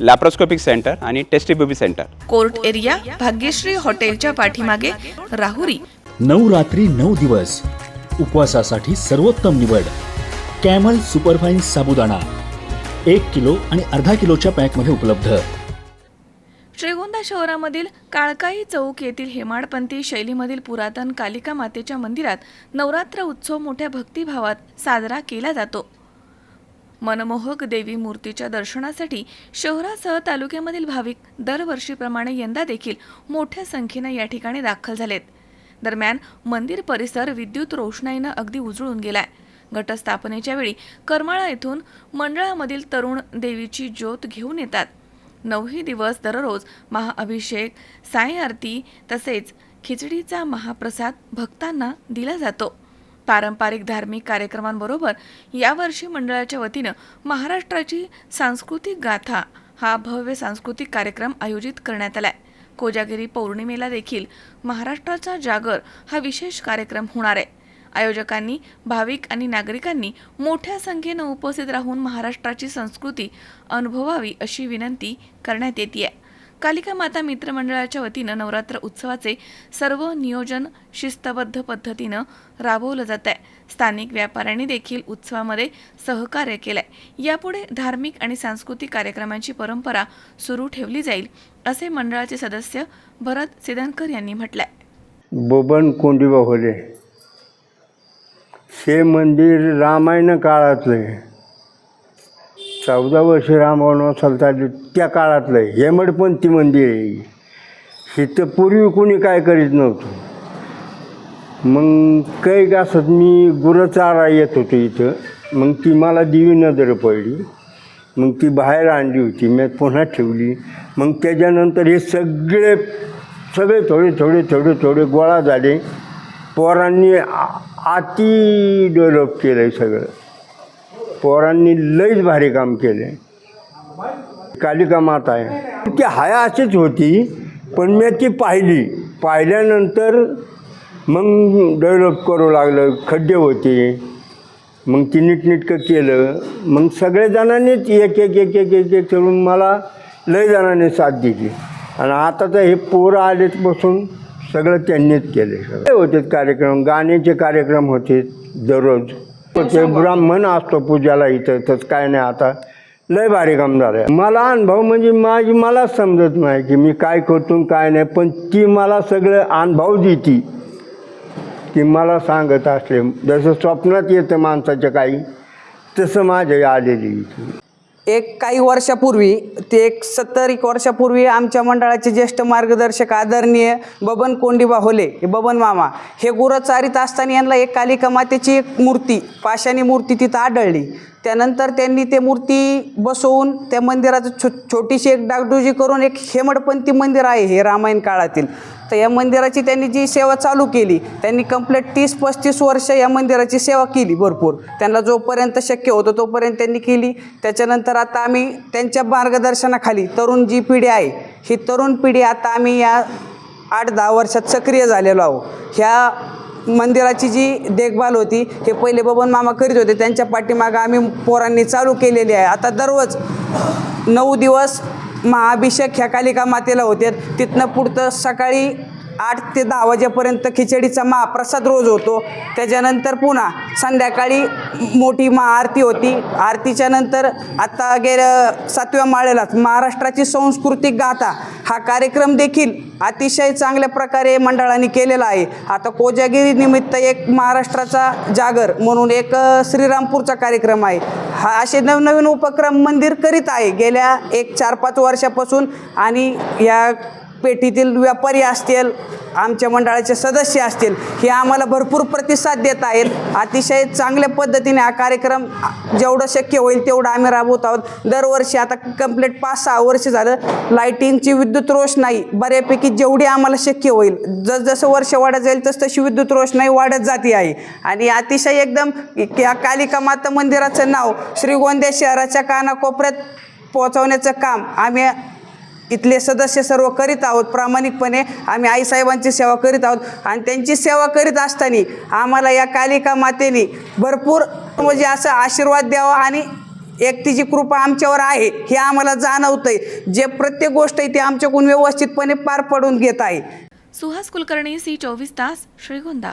Laparoscopic centre आणि test tube baby centre court area Bhagyashree हॉटेलच्या पाठीमागे राहुरी. नऊ रात्री नऊ दिवस. उपवासासाठी सर्वोत्तम निवड. कॅमल सुपरफाईन साबुदाणा. एक किलो आणि अर्धा किलोच्या पॅकमध्ये उपलब्ध. श्रीगोंदा शहरामधील काळकाई चौक येथील हेमाडपंथी शैलीमधील पुरातन कालिका मातेच्या मंदिरात नवरात्र उत्सव मोठ्या भक्तिभावात साजरा केला जातो. मनमोहक देवी मूर्तीच्या दर्शनासाठी शहरासह तालुक्यामधील भाविक दरवर्षीप्रमाणे यंदा देखील मोठ्या संख्येनं या ठिकाणी दाखल झालेत. दरम्यान मंदिर परिसर विद्युत रोषणाईनं अगदी उजळून गेलाय. घटस्थापनेच्या वेळी करमाळा येथून मंडळामधील तरुण देवीची ज्योत घेऊन येतात. नऊही दिवस दररोज महाअभिषेक साय आरती तसेच खिचडीचा महाप्रसाद भक्तांना दिला जातो. पारंपरिक धार्मिक कार्यक्रमांबरोबर यावर्षी मंडळाच्या वतीनं महाराष्ट्राची सांस्कृतिक गाथा हा भव्य सांस्कृतिक कार्यक्रम आयोजित करण्यात आलाय. कोजागिरी पौर्णिमेला देखील महाराष्ट्राचा जागर हा विशेष कार्यक्रम होणार आहे. आयोजकांनी भाविक आणि नागरिकांनी मोठ्या संख्येनं उपस्थित राहून महाराष्ट्राची संस्कृती अनुभवावी अशी विनंती करण्यात येते आहे कालिका माता मित्रमंडळाच्या वतीनं नवरात्र उत्सवाचे सर्व नियोजन शिस्तबद्ध पद्धतीनं राबवलं जात आहे. स्थानिक व्यापाऱ्यांनी देखील उत्सवामध्ये सहकार्य केलंय. यापुढे धार्मिक आणि सांस्कृतिक कार्यक्रमांची परंपरा सुरू ठेवली जाईल असे मंडळाचे सदस्य भरत सिदनकर यांनी म्हटलंय. बोबन कोंडीबा होले हे मंदिर रामायण काळातलं. आहे चौदा वर्ष रामवनवास चालता त्या काळातलं आहे हेमडपंथी मंदिर आहे. इथं पूर्वी कोणी काय करीत नव्हतं. मग काही असत मी गुरचारा येत होतो इथं. मग ती मला दिवी नजर पडली. मग ती बाहेर आणली होती. मी पुन्हा ठेवली. मग त्याच्यानंतर हे सगळे सगळे थोडे थोडे थोडे थोडे गोळा झाले. पोरांनी अति डेव्हलप केलं आहे सगळं. पोरांनी लईच भारी काम केले. कालिका माता आहे. ती हाया अशीच होती पण मी ती पाहिली. पाहिल्यानंतर मग डेव्हलप करू लागलं खड्डे होते. मग ती नीटनीटकं केलं. मग सगळेजणांनीच जणांनीच एक एक एक एक एक एक करून मला लय जणांनी साथ दिली. आणि आता तर हे पोरं आलेत बसून सगळं त्यांनीच केले. होते कार्यक्रम गाण्याचे कार्यक्रम होते दररोज. ते ब्राह्मण असतो पूजाला इथं तसं काय नाही आता. लय भारी काम झालं मला अनुभव म्हणजे माझी मलाच समजत नाही की मी काय करतो काय नाही पण ती मला सगळं अनुभव देती. ती मला सांगत असले जसं स्वप्नात येतं माणसाच्या काही तसं माझ्या आलेली एक काही वर्षापूर्वी ते एक सत्तर एक वर्षापूर्वी आमच्या मंडळाचे ज्येष्ठ मार्गदर्शक आदरणीय बबन कोंडीबा होले बबन मामा हे गुरं चारित असताना यांना एक कालिका मातेची एक मूर्ती पाषाणी मूर्ती तिथं आढळली. त्यानंतर त्यांनी ते मूर्ती बसवून त्या मंदिराचं छो छोटीशी एक डागडुजी करून एक हेमडपंथी मंदिर आहे हे रामायण काळातील. तर या मंदिराची त्यांनी जी सेवा चालू केली त्यांनी कंप्लीट तीस पस्तीस वर्ष या मंदिराची सेवा केली भरपूर. त्यांना जोपर्यंत शक्य होतं तोपर्यंत त्यांनी केली. त्याच्यानंतर आता आम्ही त्यांच्या मार्गदर्शनाखाली तरुण जी पिढी आहे ही तरुण पिढी आता आम्ही या आठ दहा वर्षात सक्रिय झालेलो आहोत. ह्या मंदिराची जी देखभाल होती हे पहिले बबन मामा करीत होते. त्यांच्या पाठीमागं आम्ही पोरांनी चालू केलेली आहे. आता दररोज नऊ दिवस महाअभिषेक ह्या कालिका मातेला होते. तिथनं पुढतं सकाळी आठ ते दहा वाजेपर्यंत खिचडीचा महाप्रसाद रोज होतो. त्याच्यानंतर पुन्हा संध्याकाळी मोठी महाआरती होती. आरतीच्या नंतर आत्ता गेल्या सातव्या माळेलाच महाराष्ट्राची सांस्कृतिक गाथा हा कार्यक्रम देखील अतिशय चांगल्या प्रकारे मंडळाने केलेला आहे. आता कोजागिरी निमित्त एक महाराष्ट्राचा जागर म्हणून एक श्रीरामपूरचा कार्यक्रम आहे. हा असे नवनवीन उपक्रम मंदिर करीत आहे गेल्या एक चार पाच वर्षापासून आणि या पेठीतील व्यापारी असतील आमच्या मंडळाचे सदस्य असतील हे आम्हाला भरपूर प्रतिसाद देत आहेत. अतिशय चांगल्या पद्धतीने हा कार्यक्रम जेवढं शक्य होईल तेवढं आम्ही राबवत आहोत. दरवर्षी आता कंप्लीट पाच सहा वर्ष झालं लाईटिंगची विद्युत रोषणाई बऱ्यापैकी जेवढी आम्हाला शक्य होईल जसजसं वर्ष वाढत जाईल तस तशी विद्युत रोषणाई वाढत जाते आहे. आणि अतिशय एकदम कालिका माता मंदिराचं नाव श्रीगोंद्या शहराच्या कानाकोपऱ्यात पोहोचवण्याचं काम आम्ही इथले सदस्य सर्व करीत आहोत. प्रामाणिकपणे आम्ही आईसाहेबांची सेवा करीत आहोत. आणि त्यांची सेवा करीत असताना आम्हाला या कालिका मातेने भरपूर म्हणजे असं आशीर्वाद द्यावा आणि एक तिची कृपा आमच्यावर आहे हे आम्हाला जाणवतंय. जे प्रत्येक गोष्ट आहे ती आमच्याकडून व्यवस्थितपणे पार पडून घेत आहे. सुहास कुलकर्णी सी चोवीस तास श्रीगोंदा.